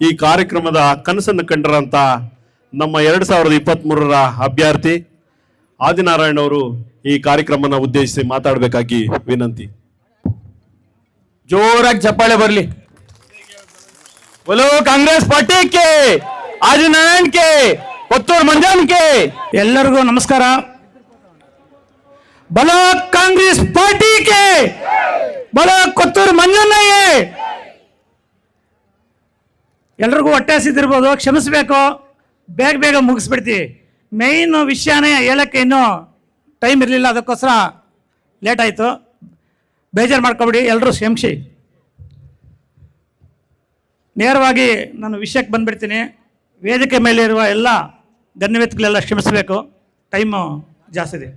ಈ ಕಾರ್ಯಕ್ರಮದ ಕನಸನ್ನು ಕಂಡರಂತ ನಮ್ಮ ಎರಡು ಸಾವಿರದ ಇಪ್ಪತ್ತ್ ಮೂರರ ಅಭ್ಯರ್ಥಿ ಆದಿನಾರಾಯಣ ಅವರು ಈ ಕಾರ್ಯಕ್ರಮನ ಉದ್ದೇಶಿಸಿ ಮಾತಾಡಬೇಕಾಗಿ ವಿನಂತಿ. ಜೋರಾಗಿ ಚಪ್ಪಾಳೆ ಬರಲಿ. ಒಲೋ Congress party K Adinarayana K Kothur ಮಂಜಾನ್ ಕೆ. ಎಲ್ಲರಿಗೂ ನಮಸ್ಕಾರ. ಬಲ ಕಾಂಗ್ರೆಸ್ ಪಾರ್ಟಿಗೆ ಬಲ ಕೊತ್ತೂರು ಮಂಜಣ್ಣಯ್ಯ ಎಲ್ರಿಗೂ ಹೊಟ್ಟೆ ಹಸಿದಿರ್ಬೋದು, ಕ್ಷಮಿಸ್ಬೇಕು. ಬೇಗ ಬೇಗ ಮುಗಿಸ್ಬಿಡ್ತೀವಿ ಮೇಯ್ನ್ ವಿಷಯನೇ ಹೇಳೋಕ್ಕೆ ಇನ್ನೂ ಟೈಮ್ ಇರಲಿಲ್ಲ, ಅದಕ್ಕೋಸ್ಕರ ಲೇಟ್ ಆಯಿತು. ಬೇಜಾರು ಮಾಡ್ಕೊಬಿಡಿ ಎಲ್ಲರೂ ಕ್ಷಮಿಸಿ. ನೇರವಾಗಿ ನಾನು ವಿಷಯಕ್ಕೆ ಬಂದ್ಬಿಡ್ತೀನಿ. ವೇದಿಕೆ ಮೇಲೆ ಇರುವ ಎಲ್ಲ ಗಣ್ಯವ್ಯಕ್ತಿಗಳೆಲ್ಲ ಕ್ಷಮಿಸಬೇಕು. ಟೈಮು ಜಾಸ್ತಿ ಇದೆ.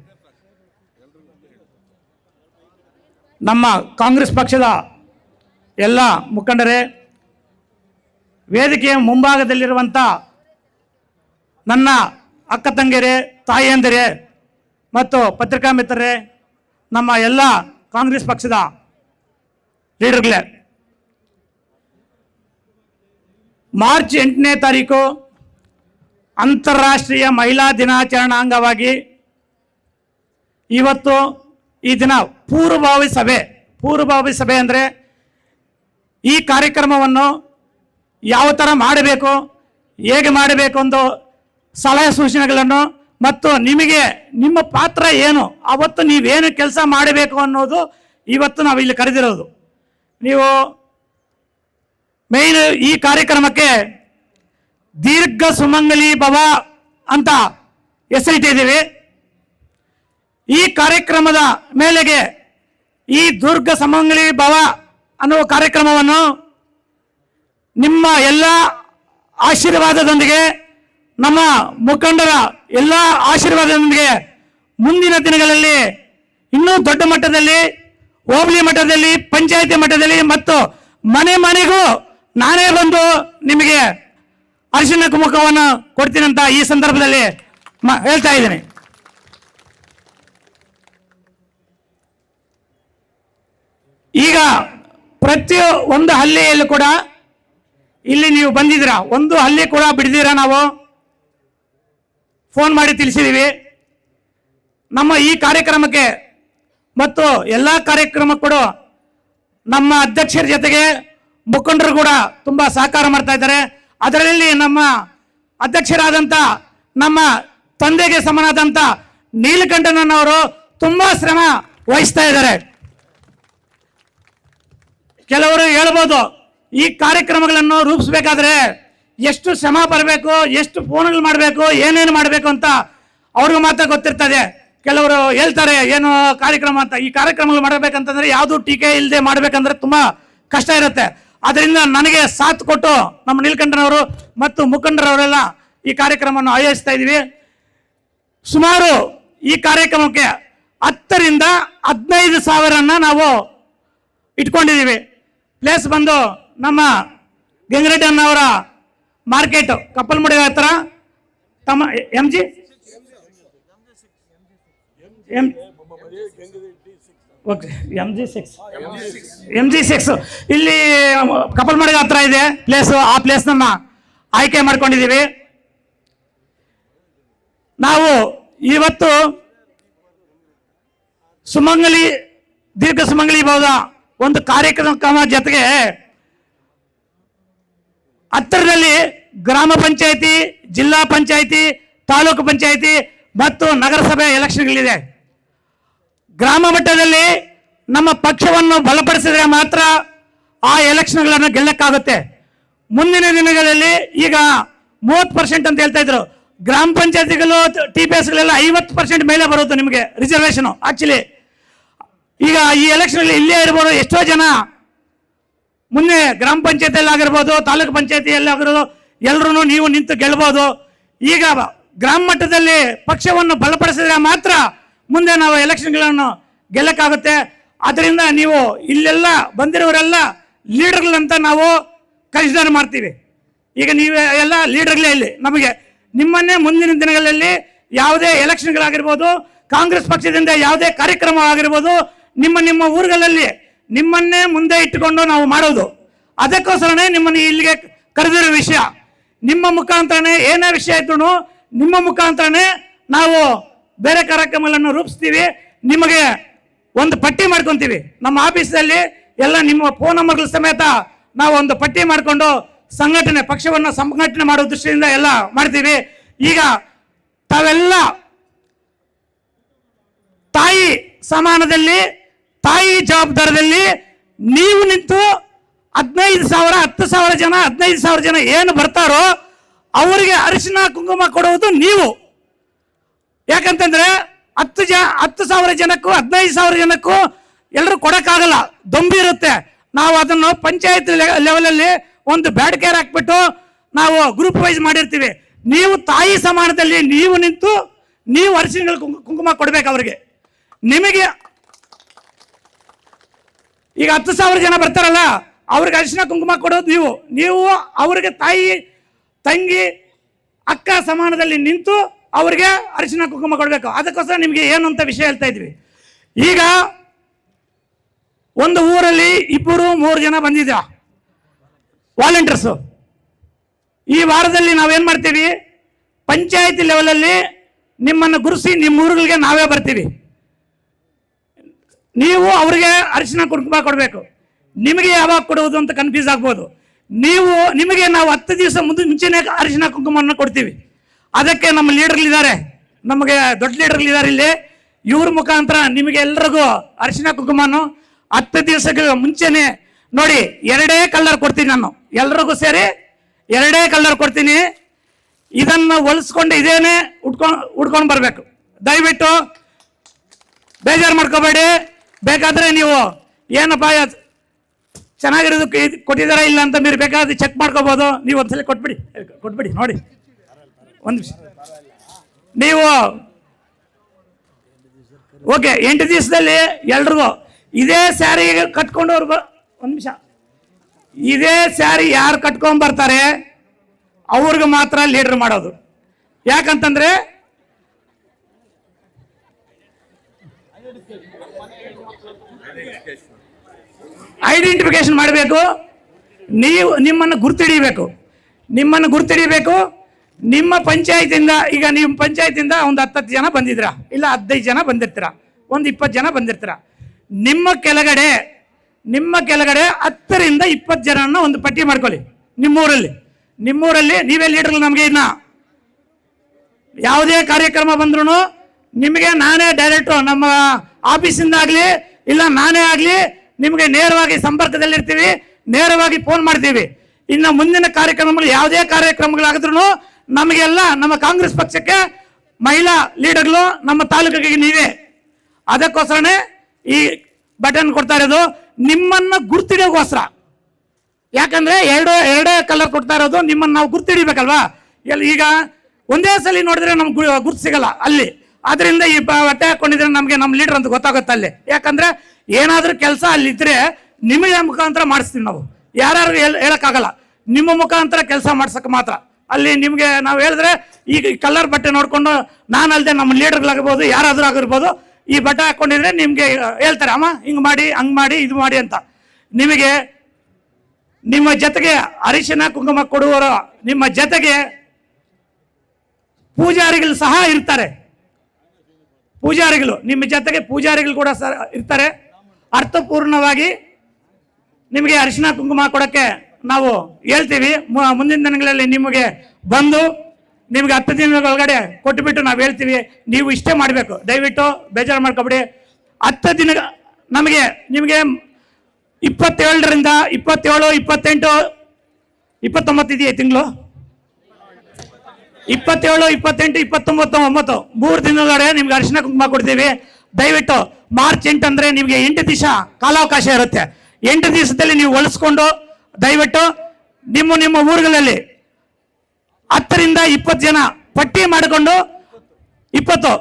ನಮ್ಮ ಕಾಂಗ್ರೆಸ್ ಪಕ್ಷದ ಎಲ್ಲ ಮುಖಂಡರೇ ವೇದಿಕೆಯ ಮುಂಭಾಗದಲ್ಲಿರುವಂಥ ನನ್ನ ಅಕ್ಕ ತಂಗಿಯರೇ ತಾಯಿಯಂದಿರೇ ಮತ್ತು ಪತ್ರಿಕಾ ಮಿತ್ರರೇ, ನಮ್ಮ ಎಲ್ಲ ಕಾಂಗ್ರೆಸ್ ಪಕ್ಷದ ಲೀಡರ್ಗಳೇ. ಮಾರ್ಚ್ ಎಂಟನೇ ತಾರೀಕು ಅಂತಾರಾಷ್ಟ್ರೀಯ ಮಹಿಳಾ ದಿನಾಚರಣೆ ಅಂಗವಾಗಿ ಇವತ್ತು ಈ ದಿನ ಪೂರ್ವಭಾವಿ ಸಭೆ ಪೂರ್ವಭಾವಿ ಸಭೆ ಅಂದರೆ ಈ ಕಾರ್ಯಕ್ರಮವನ್ನು ಯಾವ ಥರ ಮಾಡಬೇಕು, ಹೇಗೆ ಮಾಡಬೇಕು ಒಂದು ಸಲಹೆ ಸೂಚನೆಗಳನ್ನು ಮತ್ತು ನಿಮಗೆ ನಿಮ್ಮ ಪಾತ್ರ ಏನು, ಅವತ್ತು ನೀವೇನು ಕೆಲಸ ಮಾಡಬೇಕು ಅನ್ನೋದು ಇವತ್ತು ನಾವು ಇಲ್ಲಿ ಕರೆದಿರೋದು. ನೀವು ಮೇನ್ ಈ ಕಾರ್ಯಕ್ರಮಕ್ಕೆ ದೀರ್ಘ ಸುಮಂಗಲಿ ಭವ ಅಂತ ಹೆಸರಿಟ್ಟಿದ್ದೀವಿ ಈ ಕಾರ್ಯಕ್ರಮದ ಮೇಲೆಗೆ ಈ ದುರ್ಗ ಸುಮಂಗಲಿ ಭವ ಅನ್ನುವ ಕಾರ್ಯಕ್ರಮವನ್ನು ನಿಮ್ಮ ಎಲ್ಲ ಆಶೀರ್ವಾದದೊಂದಿಗೆ, ನಮ್ಮ ಮುಖಂಡರ ಎಲ್ಲ ಆಶೀರ್ವಾದದೊಂದಿಗೆ ಮುಂದಿನ ದಿನಗಳಲ್ಲಿ ಇನ್ನೂ ದೊಡ್ಡ ಮಟ್ಟದಲ್ಲಿ, ಹೋಬಳಿ ಮಟ್ಟದಲ್ಲಿ, ಪಂಚಾಯತಿ ಮಟ್ಟದಲ್ಲಿ ಮತ್ತು ಮನೆ ಮನೆಗೂ ನಾನೇ ಬಂದು ನಿಮಗೆ ಅರಿಶಿನ ಕುಮುಖವನ್ನು ಕೊಡ್ತೀನಂತ ಈ ಸಂದರ್ಭದಲ್ಲಿ ಹೇಳ್ತಾ ಇದ್ದೀನಿ. ಈಗ ಪ್ರತಿ ಒಂದು ಹಳ್ಳಿಯಲ್ಲೂ ಕೂಡ ಇಲ್ಲಿ ನೀವು ಬಂದಿದ್ದೀರಾ? ಒಂದು ಹಲ್ಲಿ ಕೂಡ ಬಿಡ್ದಿರಾ ನಾವು? ಫೋನ್ ಮಾಡಿ ತಿಳಿಸಿದ್ದೀವಿ ನಮ್ಮ ಈ ಕಾರ್ಯಕ್ರಮಕ್ಕೆ ಮತ್ತು ಎಲ್ಲ ಕೂಡ ನಮ್ಮ ಅಧ್ಯಕ್ಷರ ಜೊತೆಗೆ ಮುಖಂಡರು ಕೂಡ ತುಂಬ ಸಹಕಾರ ಮಾಡ್ತಾ ಇದ್ದಾರೆ. ಅದರಲ್ಲಿ ನಮ್ಮ ಅಧ್ಯಕ್ಷರಾದಂಥ ನಮ್ಮ ತಂದೆಗೆ ಸಮನಾದಂಥ ನೀಲಕಂಠನವರು ತುಂಬ ಶ್ರಮ ವಹಿಸ್ತಾ ಇದ್ದಾರೆ. ಕೆಲವರು ಹೇಳ್ಬೋದು ಈ ಕಾರ್ಯಕ್ರಮಗಳನ್ನು ರೂಪಿಸ್ಬೇಕಾದ್ರೆ ಎಷ್ಟು ಶ್ರಮ ಬರಬೇಕು, ಎಷ್ಟು ಫೋನ್ಗಳು ಮಾಡಬೇಕು, ಏನೇನು ಮಾಡಬೇಕು ಅಂತ ಅವ್ರಿಗೂ ಮಾತ್ರ ಗೊತ್ತಿರ್ತದೆ. ಕೆಲವರು ಹೇಳ್ತಾರೆ, ಏನು ಕಾರ್ಯಕ್ರಮ ಅಂತ? ಈ ಕಾರ್ಯಕ್ರಮಗಳು ಮಾಡಬೇಕಂತಂದ್ರೆ ಯಾವುದು ಟೀಕೆ ಇಲ್ಲದೆ ಮಾಡಬೇಕಂದ್ರೆ ತುಂಬ ಕಷ್ಟ ಇರುತ್ತೆ. ಅದರಿಂದ ನನಗೆ ಸಾಥ್ ಕೊಟ್ಟು ನಮ್ಮ ನೀಲಕಂಠನವರು ಮತ್ತು ಮುಖಂಡರವರೆಲ್ಲ ಈ ಕಾರ್ಯಕ್ರಮವನ್ನು ಆಯೋಜಿಸ್ತಾ ಇದ್ದೀವಿ ಸುಮಾರು ಈ ಕಾರ್ಯಕ್ರಮಕ್ಕೆ ಹತ್ತರಿಂದ ಹದಿನೈದು ಸಾವಿರನ ನಾವು ಇಟ್ಕೊಂಡಿದ್ದೀವಿ ಪ್ಲೇಸ್ ಬಂದು ನಮ್ಮ ಗಂಗರೆಡ್ಡಿ ಅಣ್ಣವರ ಮಾರ್ಕೆಟ್ ಕಪ್ಪಲ್ಮುಡಿ ಹತ್ರ ತಮ್ಮ M G M okay M G six M G six ಇಲ್ಲಿ ಕಪ್ಪಲ್ಮಡಿ ಹತ್ರ ಇದೆ ಪ್ಲೇಸು ಆ ಪ್ಲೇಸ್ ನಮ್ಮ ಆಯ್ಕೆ ಮಾಡ್ಕೊಂಡಿದ್ದೀವಿ. ನಾವು ಇವತ್ತು ಸುಮಂಗಲಿ, ದೀರ್ಘ ಸುಮಂಗಲಿ ಬಹುದ ಒಂದು ಕಾರ್ಯಕ್ರಮ ಜೊತೆಗೆ ಹತ್ತಿರದಲ್ಲಿ ಗ್ರಾಮ ಪಂಚಾಯಿತಿ, ಜಿಲ್ಲಾ ಪಂಚಾಯಿತಿ, ತಾಲೂಕು ಪಂಚಾಯಿತಿ ಮತ್ತು ನಗರಸಭೆ ಎಲೆಕ್ಷನ್ಗಳಿದೆ. ಗ್ರಾಮ ಮಟ್ಟದಲ್ಲಿ ನಮ್ಮ ಪಕ್ಷವನ್ನು ಬಲಪಡಿಸಿದ್ರೆ ಮಾತ್ರ ಆ ಎಲೆಕ್ಷನ್ಗಳನ್ನು ಗೆಲ್ಲಕ್ಕಾಗುತ್ತೆ. ಮುಂದಿನ ದಿನಗಳಲ್ಲಿ ಈಗ ಮೂವತ್ತು ಪರ್ಸೆಂಟ್ ಅಂತ ಹೇಳ್ತಾ ಇದ್ರು. ಗ್ರಾಮ ಪಂಚಾಯತಿಗಳು, ಟಿ ಪಿ ಎಸ್ಗಳೆಲ್ಲ ಐವತ್ತು ಪರ್ಸೆಂಟ್ ಮೇಲೆ ಬರುತ್ತೆ ನಿಮಗೆ ರಿಸರ್ವೇಷನ್ ಆಕ್ಚುಲಿ ಈಗ ಈ ಎಲೆಕ್ಷನ್ ಇಲ್ಲೇ ಇರ್ಬೋದು ಎಷ್ಟೋ ಜನ ಮುಂದೆ ಗ್ರಾಮ ಪಂಚಾಯತಿಯಲ್ಲಿ ಆಗಿರ್ಬೋದು ತಾಲೂಕು ಪಂಚಾಯತಿಯಲ್ಲಿ ಆಗಿರೋದು ಎಲ್ಲರೂ ನೀವು ನಿಂತು ಗೆಲ್ಬೋದು. ಈಗ ಗ್ರಾಮ ಮಟ್ಟದಲ್ಲಿ ಪಕ್ಷವನ್ನು ಬಲಪಡಿಸಿದ್ರೆ ಮಾತ್ರ ಮುಂದೆ ನಾವು ಎಲೆಕ್ಷನ್ಗಳನ್ನು ಗೆಲ್ಲಕ್ಕಾಗುತ್ತೆ. ಅದರಿಂದ ನೀವು ಇಲ್ಲೆಲ್ಲ ಬಂದಿರೋರೆಲ್ಲ ಲೀಡರ್ಗಳಂತ ನಾವು ಕನ್ಸಿಡರ್ ಮಾಡ್ತೀವಿ. ಈಗ ನೀವು ಎಲ್ಲ ಲೀಡರ್ಗಳೇ ಇಲ್ಲಿ ನಮಗೆ. ನಿಮ್ಮನ್ನೇ ಮುಂದಿನ ದಿನಗಳಲ್ಲಿ ಯಾವುದೇ ಎಲೆಕ್ಷನ್ಗಳಾಗಿರ್ಬೋದು, ಕಾಂಗ್ರೆಸ್ ಪಕ್ಷದಿಂದ ಯಾವುದೇ ಕಾರ್ಯಕ್ರಮ ಆಗಿರ್ಬೋದು ನಿಮ್ಮ ನಿಮ್ಮ ಊರುಗಳಲ್ಲಿ ನಿಮ್ಮನ್ನೇ ಮುಂದೆ ಇಟ್ಟುಕೊಂಡು ನಾವು ಮಾಡೋದು. ಅದಕ್ಕೋಸ್ಕರನೇ ನಿಮ್ಮನ್ನು ಇಲ್ಲಿಗೆ ಕರೆದಿರೋ ವಿಷಯ. ನಿಮ್ಮ ಮುಖಾಂತರನೇ ಏನೇ ವಿಷಯ ಇದ್ರು ನಿಮ್ಮ ಮುಖಾಂತರನೇ ನಾವು ಬೇರೆ ಕಾರ್ಯಕ್ರಮಗಳನ್ನು ರೂಪಿಸ್ತೀವಿ. ನಿಮಗೆ ಒಂದು ಪಟ್ಟಿ ಮಾಡ್ಕೊತೀವಿ. ನಮ್ಮ ಆಫೀಸಲ್ಲಿ ಎಲ್ಲ ನಿಮ್ಮ ಫೋನ್ ನಂಬರ್ಗಳ ಸಮೇತ ನಾವು ಒಂದು ಪಟ್ಟಿ ಮಾಡಿಕೊಂಡು ಸಂಘಟನೆ, ಪಕ್ಷವನ್ನು ಸಂಘಟನೆ ಮಾಡೋ ದೃಷ್ಟಿಯಿಂದ ಎಲ್ಲ ಮಾಡ್ತೀವಿ. ಈಗ ತಾವೆಲ್ಲ ತಾಯಿ ಸಮಾನದಲ್ಲಿ ತಾಯಿ ಜವಾಬ್ದಾರದಲ್ಲಿ ನೀವು ನಿಂತು ಹದಿನೈದು ಸಾವಿರ, ಹತ್ತು ಸಾವಿರ ಜನ, ಹದಿನೈದು ಸಾವಿರ ಜನ ಏನು ಬರ್ತಾರೋ ಅವರಿಗೆ ಅರಿಶಿನ, ಕುಂಕುಮ ಕೊಡುವುದು ನೀವು. ಯಾಕಂತಂದ್ರೆ ಹತ್ತು ಜ, ಹತ್ತು ಸಾವಿರ ಜನಕ್ಕೂ, ಹದಿನೈದು ಸಾವಿರ ಜನಕ್ಕೂ ಎಲ್ಲರೂ ಕೊಡಕ್ಕಾಗಲ್ಲ. ದೊಂಬಿ ಇರುತ್ತೆ. ನಾವು ಅದನ್ನು ಪಂಚಾಯತ್ ಲೆವೆಲಲ್ಲಿ ಒಂದು ಬ್ಯಾಡ್ ಕೇರ್ ಹಾಕ್ಬಿಟ್ಟು ನಾವು ಗ್ರೂಪ್ ವೈಸ್ ಮಾಡಿರ್ತೀವಿ. ನೀವು ತಾಯಿ ಸಮಾನದಲ್ಲಿ ನೀವು ನಿಂತು ನೀವು ಅರಿಶಿನ ಕುಂಕುಮ ಕೊಡ್ಬೇಕು ಅವರಿಗೆ. ನಿಮಗೆ ಈಗ ಹತ್ತು ಸಾವಿರ ಜನ ಬರ್ತಾರಲ್ಲ, ಅವ್ರಿಗೆ ಅರಿಶಿನ ಕುಂಕುಮ ಕೊಡೋದು ನೀವು. ನೀವು ಅವ್ರಿಗೆ ತಾಯಿ, ತಂಗಿ, ಅಕ್ಕ ಸಮಾನದಲ್ಲಿ ನಿಂತು ಅವ್ರಿಗೆ ಅರಿಶಿನ ಕುಂಕುಮ ಕೊಡಬೇಕು. ಅದಕ್ಕೋಸ್ಕರ ನಿಮಗೆ ಏನು ಅಂತ ವಿಷಯ ಹೇಳ್ತಾ ಇದ್ವಿ. ಈಗ ಒಂದು ಊರಲ್ಲಿ ಇಬ್ಬರು ಮೂರು ಜನ ಬಂದಿದ್ದ ವಾಲಂಟಿಯರ್ಸು ಈ ವಾರದಲ್ಲಿ ನಾವೇನು ಮಾಡ್ತೀವಿ? ಪಂಚಾಯತಿ ಲೆವೆಲಲ್ಲಿ ನಿಮ್ಮನ್ನು ಗುರುಸಿ ನಿಮ್ಮ ಊರುಗಳಿಗೆ ನಾವೇ ಬರ್ತೀವಿ. ನೀವು ಅವ್ರಿಗೆ ಅರಿಶಿನ ಕುಂಕುಮ ಕೊಡಬೇಕು. ನಿಮಗೆ ಯಾವಾಗ ಕೊಡುವುದು ಅಂತ ಕನ್ಫ್ಯೂಸ್ ಆಗ್ಬೋದು. ನೀವು, ನಿಮಗೆ ನಾವು ಹತ್ತು ದಿವಸ ಮುಂದೆ ಮುಂಚೆನೇ ಅರಿಶಿನ ಕುಂಕುಮವನ್ನು ಕೊಡ್ತೀವಿ. ಅದಕ್ಕೆ ನಮ್ಮ ಲೀಡರ್ಗಳಿದ್ದಾರೆ ನಮಗೆ ದೊಡ್ಡ ಲೀಡರ್ಗಳಿದ್ದಾರೆ ಇಲ್ಲಿ. ಇವ್ರ ಮುಖಾಂತರ ನಿಮಗೆ ಎಲ್ರಿಗೂ ಅರಿಶಿನ ಕುಂಕುಮನು ಹತ್ತು ದಿವಸಕ್ಕೆ ಮುಂಚೆನೆ ನೋಡಿ, ಎರಡೇ ಕಲರ್ ಕೊಡ್ತೀನಿ ನಾನು. ಎಲ್ರಿಗೂ ಸೇರಿ ಎರಡೇ ಕಲರ್ ಕೊಡ್ತೀನಿ. ಇದನ್ನು ಹೊಲಿಸ್ಕೊಂಡು ಇದೇನೆ ಉಟ್ಕೊಂಡು ಉಟ್ಕೊಂಡು ಬರಬೇಕು. ದಯವಿಟ್ಟು ಬೇಜಾರು ಮಾಡ್ಕೋಬೇಡಿ. ಬೇಕಾದ್ರೆ ನೀವು ಏನಪ್ಪ, ಚೆನ್ನಾಗಿರೋದು ಕೊಟ್ಟಿದ್ದಾರಾ ಇಲ್ಲ ಅಂತ మీరు ಬೇಕಾದ್ರೆ ಚೆಕ್ ಮಾಡ್ಕೋಬಹುದು ನೀವು ಒಂದ್ಸಲ ಕೊಟ್ಬಿಡಿ ಕೊಟ್ಬಿಡಿ, ನೋಡಿ. ಒಂದು ನಿಮಿಷ. ನೀವು ಓಕೆ, ಎಂಟು ದಿವಸದಲ್ಲಿ ಎಲ್ರಿಗೂ ಇದೇ ಸ್ಯಾರಿ ಕಟ್ಕೊಂಡು ಒಂದು ನಿಮಿಷ. ಇದೇ ಸ್ಯಾರಿ ಯಾರು ಕಟ್ಕೊಂಡ್ ಬರ್ತಾರೆ, ಅವ್ರಿಗೆ ಮಾತ್ರ ಲೀಡರ್ ಮಾಡೋದು. ಯಾಕಂತಂದ್ರೆ ಐಡೆಂಟಿಫಿಕೇಶನ್ ಮಾಡಬೇಕು. ನೀವು ನಿಮ್ಮನ್ನು ಗುರ್ತಿಡಿಬೇಕು. ನಿಮ್ಮನ್ನು ಗುರ್ತಿಡಿಬೇಕು. ನಿಮ್ಮ ಪಂಚಾಯತಿಂದ, ಈಗ ನಿಮ್ಮ ಪಂಚಾಯತಿಂದ ಒಂದು ಹತ್ತತ್ತು ಜನ ಬಂದಿದ್ರ ಇಲ್ಲ, ಹದಿನೈದು ಜನ ಬಂದಿರ್ತೀರ? ಒಂದು ಇಪ್ಪತ್ತು ಜನ ಬಂದಿರ್ತೀರ? ನಿಮ್ಮ ಕೆಳಗಡೆ ನಿಮ್ಮ ಕೆಳಗಡೆ ಹತ್ತರಿಂದ ಇಪ್ಪತ್ತು ಜನನ ಒಂದು ಪಟ್ಟಿ ಮಾಡ್ಕೊಳ್ಳಿ. ನಿಮ್ಮೂರಲ್ಲಿ. ನಿಮ್ಮೂರಲ್ಲಿ ನೀವೇ ಲೀಡರ್ ನಮಗೆ ಇನ್ನ? ಯಾವುದೇ ಕಾರ್ಯಕ್ರಮ ಬಂದ್ರೂ ನಿಮಗೆ ನಾನೇ ಡೈರೆಕ್ಟ್ ನಮ್ಮ ಆಫೀಸಿಂದ ಆಗಲಿ ಇಲ್ಲ, ನಾನೇ ಆಗಲಿ, ನಿಮಗೆ ನೇರವಾಗಿ ಸಂಪರ್ಕದಲ್ಲಿರ್ತೀವಿ, ನೇರವಾಗಿ ಫೋನ್ ಮಾಡ್ತೀವಿ. ಇನ್ನು ಮುಂದಿನ ಕಾರ್ಯಕ್ರಮಗಳು ಯಾವುದೇ ಕಾರ್ಯಕ್ರಮಗಳಾಗಿದ್ರು ನಮಗೆಲ್ಲ, ನಮ್ಮ ಕಾಂಗ್ರೆಸ್ ಪಕ್ಷಕ್ಕೆ ಮಹಿಳಾ ಲೀಡರ್ಗಳು ನಮ್ಮ ತಾಲೂಕಿಗೆ ನೀವೇ. ಅದಕ್ಕೋಸ್ಕರನೇ ಈ ಬಟನ್ ಕೊಡ್ತಾ ಇರೋದು, ನಿಮ್ಮನ್ನ ಗುರ್ತಿಡೋಗೋಸ್ಕರ. ಯಾಕಂದ್ರೆ ಎರಡು, ಎರಡೇ ಕಲರ್ ಕೊಡ್ತಾ ಇರೋದು, ನಿಮ್ಮನ್ನ ನಾವು ಗುರ್ತಿಡಿಬೇಕಲ್ವಾ? ಎಲ್ಲಿ ಈಗ ಒಂದೇ ಸಲ ನೋಡಿದ್ರೆ ನಮ್ಗೆ ಗುರ್ತು ಸಿಗಲ್ಲ, ಅಲ್ಲಿ. ಅದರಿಂದ ಈ ಬಟ್ಟೆ ಹಾಕೊಂಡಿದ್ರೆ ನಮಗೆ ನಮ್ಮ ಲೀಡರ್ ಅಂತ ಗೊತ್ತಾಗುತ್ತೆ ಅಲ್ಲಿ. ಯಾಕಂದ್ರೆ ಏನಾದ್ರೂ ಕೆಲಸ ಅಲ್ಲಿದ್ರೆ ನಿಮಗೆ ಮುಖಾಂತರ ಮಾಡಿಸ್ತೀವಿ ನಾವು. ಯಾರು ಹೇಳಕ್ಕಾಗಲ್ಲ. ನಿಮ್ಮ ಮುಖಾಂತರ ಕೆಲಸ ಮಾಡ್ಸಕ್ ಮಾತ್ರ. ಅಲ್ಲಿ ನಿಮಗೆ ನಾವು ಹೇಳಿದ್ರೆ ಈಗ ಕಲರ್ ಬಟ್ಟೆ ನೋಡಿಕೊಂಡು ನಾನು ಅಲ್ಲದೆ ನಮ್ಮ ಲೀಡರ್ಗಳಾಗಿರ್ಬೋದು ಯಾರಾದರೂ ಆಗಿರ್ಬೋದು, ಈ ಬಟ್ಟೆ ಹಾಕೊಂಡಿದ್ರೆ ನಿಮಗೆ ಹೇಳ್ತಾರೆ, ಅಮ್ಮ, ಹಿಂಗೆ ಮಾಡಿ, ಹಂಗ್ ಮಾಡಿ, ಇದು ಮಾಡಿ ಅಂತ. ನಿಮಗೆ ನಿಮ್ಮ ಜೊತೆಗೆ ಅರಿಶಿನ, ಕುಂಕುಮ ಕೊಡುವವರು ನಿಮ್ಮ ಜೊತೆಗೆ ಪೂಜಾರಿಗಳು ಸಹ ಇರ್ತಾರೆ. ಪೂಜಾರಿಗಳು, ನಿಮ್ಮ ಜೊತೆಗೆ ಪೂಜಾರಿಗಳು ಕೂಡ ಸರ್ ಇರ್ತಾರೆ. ಅರ್ಥಪೂರ್ಣವಾಗಿ ನಿಮಗೆ ಅರಿಶಿನ ಕುಂಕುಮ ಕೊಡಕ್ಕೆ ನಾವು ಹೇಳ್ತೀವಿ. ಮುಂದಿನ ದಿನಗಳಲ್ಲಿ ನಿಮಗೆ ಬಂದು ನಿಮಗೆ ಹತ್ತು ದಿನದ ಒಳಗಡೆ ಕೊಟ್ಟುಬಿಟ್ಟು ನಾವು ಹೇಳ್ತೀವಿ. ನೀವು ಇಷ್ಟೇ ಮಾಡಬೇಕು. ದಯವಿಟ್ಟು ಬೇಜಾರು ಮಾಡ್ಕೊಬಿಡಿ. ಹತ್ತು ದಿನ ನಮಗೆ, ನಿಮಗೆ ಇಪ್ಪತ್ತೇಳರಿಂದ ಇಪ್ಪತ್ತೇಳು, ಇಪ್ಪತ್ತೆಂಟು, ಇಪ್ಪತ್ತೊಂಬತ್ತು ಇದೆಯಾ ತಿಂಗಳು? ಇಪ್ಪತ್ತೇಳು, ಇಪ್ಪತ್ತೆಂಟು, ಇಪ್ಪತ್ತೊಂಬತ್ತು, ಒಂಬತ್ತು. ಮೂರು ದಿನದೊಳಗಡೆ ನಿಮ್ಗೆ ಅರಿಶಿನ ಕುಂಕುಮ ಕೊಡ್ತೀವಿ. ದಯವಿಟ್ಟು ಮಾರ್ಚ್ ಎಂಟು ಅಂದ್ರೆ ನಿಮಗೆ ಎಂಟು ದಿವಸ ಕಾಲಾವಕಾಶ ಇರುತ್ತೆ. ಎಂಟು ದಿವಸದಲ್ಲಿ ನೀವು ಹೊಲಿಸ್ಕೊಂಡು ದಯವಿಟ್ಟು ನಿಮ್ಮ ನಿಮ್ಮ ಊರುಗಳಲ್ಲಿ ಹತ್ತರಿಂದ ಇಪ್ಪತ್ತು ಜನ ಪಟ್ಟಿ ಮಾಡಿಕೊಂಡು ಇಪ್ಪತ್ತು,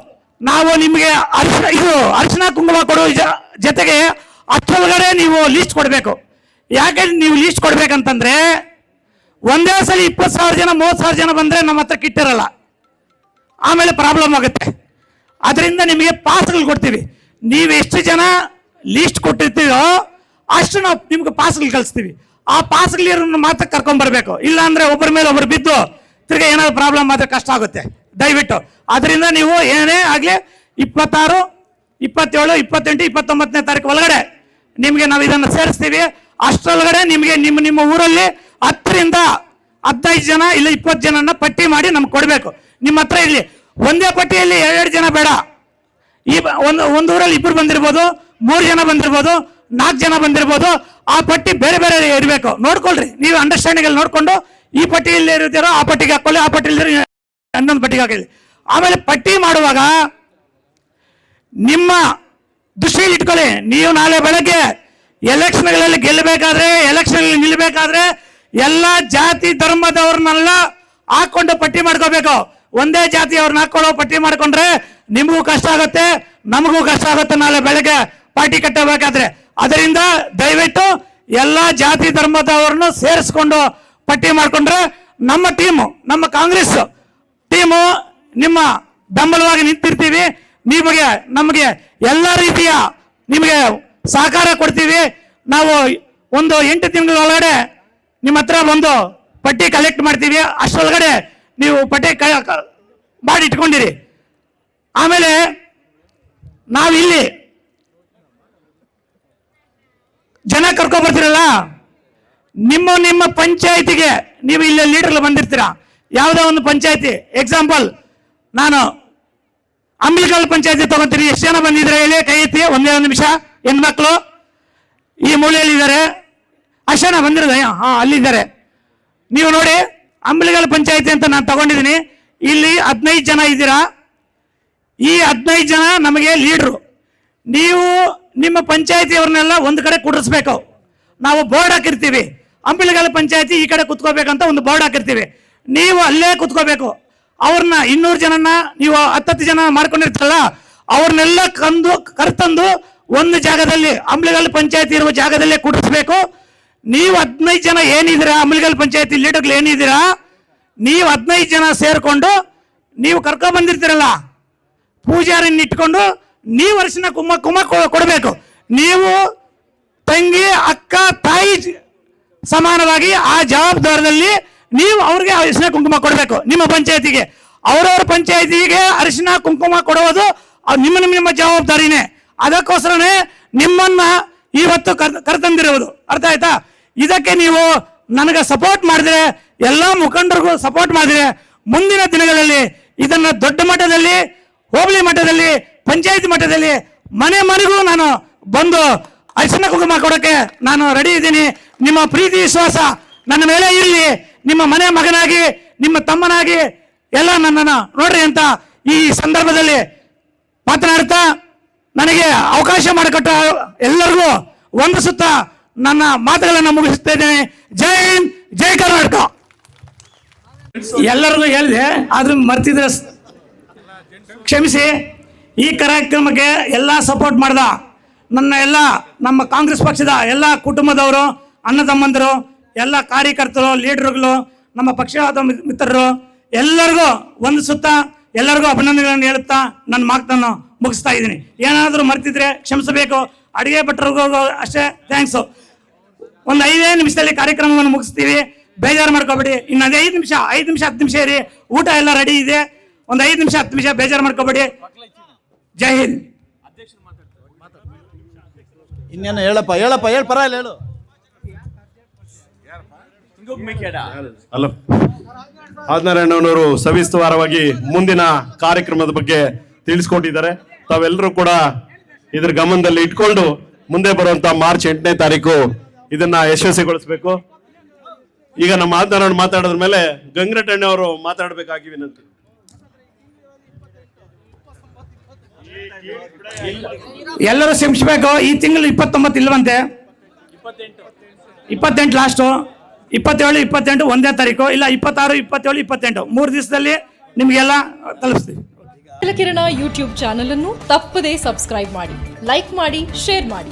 ನಾವು ನಿಮಗೆ ಅರಿಶಿನ, ಇದು ಅರಿಶಿನ ಕುಂಕುಮ ಕೊಡುವ ಜ- ಜೊತೆಗೆ ಅಷ್ಟೊಳಗಡೆ ನೀವು ಲೀಸ್ಟ್ ಕೊಡಬೇಕು. ಯಾಕೆ ನೀವು ಲೀಸ್ಟ್ ಕೊಡ್ಬೇಕಂತಂದ್ರೆ ಒಂದೇ ಸಲ ಇಪ್ಪತ್ತು ಸಾವಿರ ಜನ, ಮೂವತ್ತು ಸಾವಿರ ಜನ ಬಂದ್ರೆ ನಮ್ಮ ಹತ್ರ ಕಿಟ್ಟಿರಲ್ಲ ಆಮೇಲೆ ಪ್ರಾಬ್ಲಮ್ ಆಗುತ್ತೆ. ಅದರಿಂದ ನಿಮಗೆ ಪಾಸ್ಗಳು ಕೊಡ್ತೀವಿ. ನೀವು ಎಷ್ಟು ಜನ ಲೀಸ್ಟ್ ಕೊಟ್ಟಿರ್ತೀವೋ ಅಷ್ಟು ನಾವು ನಿಮ್ಗೆ ಪಾಸ್ಗಳು ಕಳಿಸ್ತೀವಿ. ಆ ಪಾಸ್ಗಳನ್ನ ಮಾತ್ರ ಕರ್ಕೊಂಡ್ ಬರ್ಬೇಕು. ಇಲ್ಲ ಅಂದ್ರೆ ಒಬ್ಬರ ಮೇಲೆ ಒಬ್ರು ಬಿದ್ದು ತಿರ್ಗಿ ಏನಾದ್ರು ಪ್ರಾಬ್ಲಮ್ ಆದರೆ ಕಷ್ಟ ಆಗುತ್ತೆ. ದಯವಿಟ್ಟು. ಅದರಿಂದ ನೀವು ಏನೇ ಆಗಲಿ ಇಪ್ಪತ್ತಾರು, ಇಪ್ಪತ್ತೇಳು, ಇಪ್ಪತ್ತೆಂಟು, ಇಪ್ಪತ್ತೊಂಬತ್ತನೇ ತಾರೀಕು ಒಳಗಡೆ ನಿಮಗೆ ನಾವು ಇದನ್ನು ಸೇರಿಸ್ತೀವಿ. ಅಷ್ಟರೊಳಗಡೆ ನಿಮಗೆ ನಿಮ್ಮ ನಿಮ್ಮ ಊರಲ್ಲಿ ಹತ್ತರಿಂದ ಹದಿನೈದು ಜನ ಇಲ್ಲ ಇಪ್ಪತ್ತು ಜನನ ಪಟ್ಟಿ ಮಾಡಿ ನಮ್ಗೆ ಕೊಡಬೇಕು. ನಿಮ್ಮ ಹತ್ರ ಇರಲಿ ಒಂದೇ ಪಟ್ಟಿಯಲ್ಲಿ ಎರಡು ಜನ ಬೇಡ. ಈ ಒಂದು ಒಂದು ಊರಲ್ಲಿ ಇಬ್ಬರು ಬಂದಿರ್ಬೋದು, ಮೂರು ಜನ ಬಂದಿರ್ಬೋದು, ನಾಲ್ಕು ಜನ ಬಂದಿರ್ಬೋದು, ಆ ಪಟ್ಟಿ ಬೇರೆ ಬೇರೆ ಇರಬೇಕು ನೋಡ್ಕೊಳ್ರಿ, ನೀವು ಅಂಡರ್ಸ್ಟ್ಯಾಂಡಿಂಗ್ ಅಲ್ಲಿ ನೋಡಿಕೊಂಡು ಈ ಪಟ್ಟಿಯಲ್ಲಿ ಇರ್ತೀರೋ ಆ ಪಟ್ಟಿಗೆ ಹಾಕೊಳ್ಳಿ ಆ ಪಟ್ಟಿಯಲ್ಲಿ ಇನ್ನೊಂದು ಪಟ್ಟಿಗೆ ಹಾಕಿ ಆಮೇಲೆ ಪಟ್ಟಿ ಮಾಡುವಾಗ ನಿಮ್ಮ ದೃಷ್ಟಿಯಲ್ಲಿ ಇಟ್ಕೊಳ್ಳಿ, ನೀವು ನಾಳೆ ಬೆಳಗ್ಗೆ ಎಲೆಕ್ಷನ್ಗಳಲ್ಲಿ ಗೆಲ್ಲಬೇಕಾದ್ರೆ ಎಲೆಕ್ಷನ್ ನಿಲ್ಲಬೇಕಾದ್ರೆ ಎಲ್ಲ ಜಾತಿ ಧರ್ಮದವ್ರನ್ನೆಲ್ಲ ಹಾಕೊಂಡು ಪಟ್ಟಿ ಮಾಡ್ಕೋಬೇಕು. ಒಂದೇ ಜಾತಿ ಅವ್ರನ್ನ ಹಾಕೊಳ್ಳೋ ಪಟ್ಟಿ ಮಾಡ್ಕೊಂಡ್ರೆ ನಿಮಗೂ ಕಷ್ಟ ಆಗುತ್ತೆ, ನಮಗೂ ಕಷ್ಟ ಆಗುತ್ತೆ ನಾಳೆ ಬೆಳಗ್ಗೆ ಪಾರ್ಟಿ ಕಟ್ಟಬೇಕಾದ್ರೆ. ಅದರಿಂದ ದಯವಿಟ್ಟು ಎಲ್ಲ ಜಾತಿ ಧರ್ಮದವ್ರನ್ನು ಸೇರಿಸ್ಕೊಂಡು ಪಟ್ಟಿ ಮಾಡ್ಕೊಂಡ್ರೆ ನಮ್ಮ ಟೀಮು ನಮ್ಮ ಕಾಂಗ್ರೆಸ್ ಟೀಮು ನಿಮ್ಮ ಬೆಂಬಲವಾಗಿ ನಿಂತಿರ್ತೀವಿ. ನಿಮಗೆ ನಮಗೆ ಎಲ್ಲ ರೀತಿಯ ನಿಮಗೆ ಸಹಕಾರ ಕೊಡ್ತೀವಿ. ನಾವು ಒಂದು ಎಂಟು ತಿಂಗಳ ಒಳಗಡೆ ನಿಮ್ಮ ಹತ್ರ ಒಂದು ಪಟ್ಟಿ ಕಲೆಕ್ಟ್ ಮಾಡ್ತೀವಿ, ಅಷ್ಟರೊಳಗಡೆ ನೀವು ಪಟ್ಟಿ ಮಾಡಿ ಇಟ್ಕೊಂಡಿರಿ. ಆಮೇಲೆ ನಾವಿಲ್ಲಿ ಜನ ಕರ್ಕೊಬರ್ತೀರಲ್ಲ ನಿಮ್ಮ ನಿಮ್ಮ ಪಂಚಾಯತಿಗೆ ನೀವು ಇಲ್ಲಿ ಲೀಡರ್ ಬಂದಿರ್ತೀರಾ? ಯಾವುದೋ ಒಂದು ಪಂಚಾಯತಿ ಎಕ್ಸಾಂಪಲ್ ನಾನು ಅಂಬಿಲ್ಕಲ್ ಪಂಚಾಯತಿ ತಗೊಂತೀರಿ ಎಷ್ಟು ಜನ ಬಂದಿದ್ರೆ ಹೇಳಿ, ಕೈ ಎತ್ತಿ, ಒಂದೇ ಒಂದು ನಿಮಿಷ, ಹೆಣ್ಮಕ್ಳು ಈ ಮೂಲೆಯಲ್ಲಿ ಇದ್ದಾರೆ ಜನ ಬಂದಿರೋದು ಹಾ, ಅಲ್ಲಿದ್ದಾರೆ. ನೀವು ನೋಡಿ, ಅಂಬಿಲ್ಗಲ್ ಪಂಚಾಯತಿ ಅಂತ ನಾನು ತಗೊಂಡಿದ್ದೀನಿ. ಇಲ್ಲಿ ಹದಿನೈದು ಜನ ಇದ್ದೀರಾ? ಈ ಹದಿನೈದು ಜನ ನಮಗೆ ಲೀಡ್ರು. ನೀವು ನಿಮ್ಮ ಪಂಚಾಯತಿಯವ್ರನ್ನೆಲ್ಲ ಒಂದು ಕಡೆ ಕುಡಿಸ್ಬೇಕು ನಾವು ಬೋರ್ಡ್ ಹಾಕಿರ್ತೀವಿ. ಅಂಬಿಳಗಲ ಪಂಚಾಯತಿ ಈ ಕಡೆ ಕುತ್ಕೋಬೇಕಂತ ಒಂದು ಬೋರ್ಡ್ ಹಾಕಿರ್ತೀವಿ. ನೀವು ಅಲ್ಲೇ ಕುತ್ಕೋಬೇಕು. ಅವ್ರನ್ನ ಇನ್ನೂರು ಜನನ್ನ ನೀವು ಹತ್ತತ್ತು ಜನ ಮಾಡ್ಕೊಂಡಿರ್ತಾರಲ್ಲ, ಅವ್ರನ್ನೆಲ್ಲ ಕಂದು, ಕರ್ತಂದು ಒಂದು ಜಾಗದಲ್ಲಿ ಅಂಬಿಳಗಲ್ ಪಂಚಾಯತಿ ಇರುವ ಜಾಗದಲ್ಲೇ ಕುಡಿಸ್ಬೇಕು ನೀವು ಹದಿನೈದು ಜನ ಏನಿದ್ದೀರಾ? ಅಮಲ್ಗಲ್ ಪಂಚಾಯತಿ ಲೀಡರ್ಗಳು ಏನಿದ್ದೀರಾ? ನೀವು ಹದಿನೈದು ಜನ ಸೇರಿಕೊಂಡು ನೀವು ಕರ್ಕೊಂಡ್ ಬಂದಿರ್ತೀರಲ್ಲ? ಪೂಜಾರಿನ ಇಟ್ಕೊಂಡು ನೀವು ಅರಿಶಿನ ಕುಮ್ಮ ಕುಮ್ಮ ಕೊಡಬೇಕು. ನೀವು ತಂಗಿ, ಅಕ್ಕ, ತಾಯಿ ಸಮಾನವಾಗಿ ಆ ಜವಾಬ್ದಾರದಲ್ಲಿ ನೀವು ಅವ್ರಿಗೆ ಅರಿಶಿನ ಕುಂಕುಮ ಕೊಡಬೇಕು ನಿಮ್ಮ ಪಂಚಾಯತಿಗೆ. ಅವರವ್ರ ಪಂಚಾಯತಿಗೆ ಅರಿಶಿನ ಕುಂಕುಮ ಕೊಡುವುದು ನಿಮ್ಮ ನಿಮ್ಮ ಜವಾಬ್ದಾರಿನೇ. ಅದಕ್ಕೋಸ್ಕರನೇ ನಿಮ್ಮನ್ನ ಇವತ್ತು ಕರ್ ಕರೆತಂದಿರುವುದು ಅರ್ಥ ಆಯ್ತಾ? ಇದಕ್ಕೆ ನೀವು ನನಗೆ ಸಪೋರ್ಟ್ ಮಾಡಿದ್ರೆ, ಎಲ್ಲ ಮುಖಂಡರಿಗೂ ಸಪೋರ್ಟ್ ಮಾಡಿದ್ರೆ, ಮುಂದಿನ ದಿನಗಳಲ್ಲಿ ಇದನ್ನ ದೊಡ್ಡ ಮಟ್ಟದಲ್ಲಿ, ಹೋಬಳಿ ಮಟ್ಟದಲ್ಲಿ, ಪಂಚಾಯತ್ ಮಟ್ಟದಲ್ಲಿ, ಮನೆ ಮನೆಗೂ ನಾನು ಬಂದು ಅರಿಶಿನ ಕುಂಕುಮ ಕೊಡೋಕೆ ನಾನು ರೆಡಿ ಇದ್ದೀನಿ. ನಿಮ್ಮ ಪ್ರೀತಿ, ವಿಶ್ವಾಸ ನನ್ನ ಮೇಲೆ ಇರಲಿ. ನಿಮ್ಮ ಮನೆ ಮಗನಾಗಿ, ನಿಮ್ಮ ತಮ್ಮನಾಗಿ ಎಲ್ಲ ನನ್ನನ್ನು ನೋಡ್ರಿ ಅಂತ ಈ ಸಂದರ್ಭದಲ್ಲಿ ಮಾತನಾಡ್ತಾ ನನಗೆ ಅವಕಾಶ ಮಾಡಿಕೊಟ್ಟ ಎಲ್ಲರಿಗೂ ವಂದಿಸುತ್ತಾ ನನ್ನ ಮಾತುಗಳನ್ನು ಮುಗಿಸುತ್ತೇನೆ. ಜೈ ಹಿಂದ್, ಜೈ ಕರ್ನಾಟಕ. ಎಲ್ಲರಿಗೂ ಹೇಳಿದೆ, ಆದ್ರೂ ಮರ್ತಿದ್ರೆ ಕ್ಷಮಿಸಿ. ಈ ಕಾರ್ಯಕ್ರಮಕ್ಕೆ ಎಲ್ಲ ಸಪೋರ್ಟ್ ಮಾಡ್ದ ನನ್ನ ಎಲ್ಲ, ನಮ್ಮ ಕಾಂಗ್ರೆಸ್ ಪಕ್ಷದ ಎಲ್ಲ ಕುಟುಂಬದವರು, ಅಣ್ಣ ತಮ್ಮಂದರು, ಎಲ್ಲ ಕಾರ್ಯಕರ್ತರು, ಲೀಡರ್ಗಳು, ನಮ್ಮ ಪಕ್ಷದ ಮಿತ್ರರು, ಎಲ್ಲರಿಗೂ ಒಂದು ಸುತ್ತ ಎಲ್ಲರಿಗೂ ಅಭಿನಂದನೆಗಳನ್ನು ಹೇಳುತ್ತಾ ನನ್ನ ಮಾತನ್ನು ಮುಗಿಸ್ತಾ ಇದ್ದೀನಿ. ಏನಾದರೂ ಮರ್ತಿದ್ರೆ ಕ್ಷಮಿಸಬೇಕು. ಅಡುಗೆ ಭಟ್ರಿಗೂ ಅಷ್ಟೇ ಥ್ಯಾಂಕ್ಸು ಒಂದು ಐದೇ ನಿಮಿಷದಲ್ಲಿ ಕಾರ್ಯಕ್ರಮವನ್ನು ಮುಗಿಸ್ತೀವಿ. ಬೇಜಾರು ಮಾಡ್ಕೋಬೇಡಿ. ಇನ್ನು ಅದೇ ಐದು ನಿಮಿಷ ಐದು ನಿಮಿಷ ಹತ್ತು ನಿಮಿಷ ಇರಿ. ಊಟ ಎಲ್ಲ ರೆಡಿ ಇದೆ. ಒಂದು ಐದು ನಿಮಿಷ ಹತ್ತು ನಿಮಿಷ ಬೇಜಾರು ಮಾಡ್ಕೋಬೇಡಿ. ಜೈ ಹಿಂದ್. ಇನ್ನೇನು ಹೇಳಪ್ಪ ಹೇಳಪ್ಪ ಹೇಳ ಪರ ಇಲ್ಲ ಹೇಳು ಹಲೋ ಆದಿನಾರಾಯಣನವರು ಸವಿಸ್ತಾರವಾಗಿ ಮುಂದಿನ ಕಾರ್ಯಕ್ರಮದ ಬಗ್ಗೆ ತಿಳಿಸ್ಕೊಟ್ಟಿದ್ದಾರೆ. ತಾವೆಲ್ಲರೂ ಕೂಡ ಇದ್ರ ಗಮನದಲ್ಲಿ ಇಟ್ಕೊಂಡು ಮುಂದೆ ಬರುವಂತ ಮಾರ್ಚ್ ಎಂಟನೇ ತಾರೀಕು ಇದನ್ನ ಯಶಸ್ವಿಗೊಳಿಸಬೇಕು. ಈಗ ನಮ್ಮ ಮಾತನಾಡೋಣ ಮಾತಾಡಿದ್ರ ಮೇಲೆ ಗಂಗರಟಣ್ಣೆ ಅವರು ಮಾತಾಡಬೇಕಾಗಿ ವಿನಂತಿ. ಎಲ್ಲರೂ ಕ್ಷಮಿಸಬೇಕು. ಈ ತಿಂಗಳು ಇಪ್ಪತ್ತೊಂಬತ್ತು ಇಲ್ವಂತೆ? ಇಪ್ಪತ್ತೆಂಟು. ಲಾಸ್ಟು. ಇಪ್ಪತ್ತೇಳು ಇಪ್ಪತ್ತೆಂಟು ಒಂದೇ ತಾರೀಕು. ಇಲ್ಲ ಇಪ್ಪತ್ತಾರು ಇಪ್ಪತ್ತೇಳು ಇಪ್ಪತ್ತೆಂಟು. ಮೂರು ದಿವಸದಲ್ಲಿ ನಿಮಗೆಲ್ಲ ತಲುಪಿಸ್ತೀವಿ. ಕಿರಣ ಯೂಟ್ಯೂಬ್ ಚಾನಲ್ ಅನ್ನು ತಪ್ಪದೇ ಸಬ್ಸ್ಕ್ರೈಬ್ ಮಾಡಿ ಲೈಕ್ ಮಾಡಿ ಶೇರ್ ಮಾಡಿ.